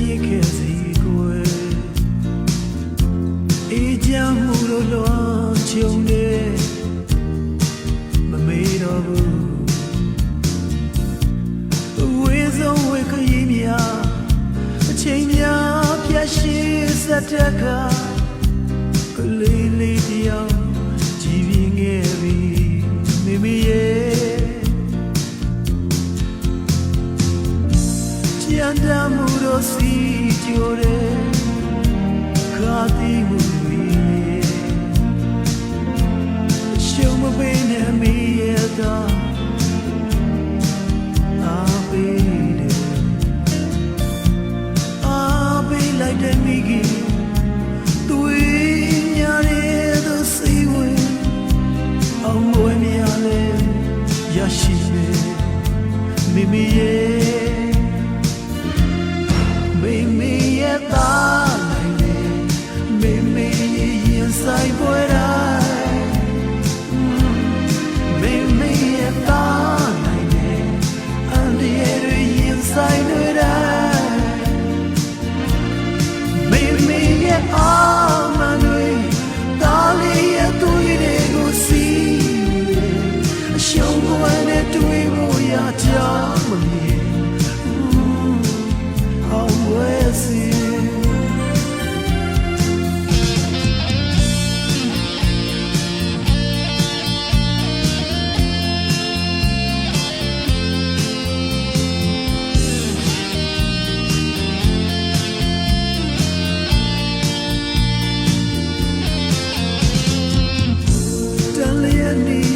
ရစ်ခဲ့စီကိုယ်အေးချမ်းမှုလို့လွန်ချုံနေမမေ့တော့ဘူးဝေဆုံးဝေခရီးများအချိန်များပြတ်ရှိစက်တက်ကကလေးလေးတယောက် တမှုတို့စီကြိုတဲ့ခါတိမှုတွေရှုံးမပေးနဲ့မီးရတာအာပေးတယ်အာပေးလိုက်တဲ့မိကြီးသူညာရဲ့သူစီဝင်အောင်မွေးမြလဲရရှိမယ်မိမိရဲ့ မိ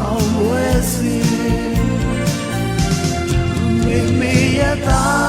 always see. Make me a thousand.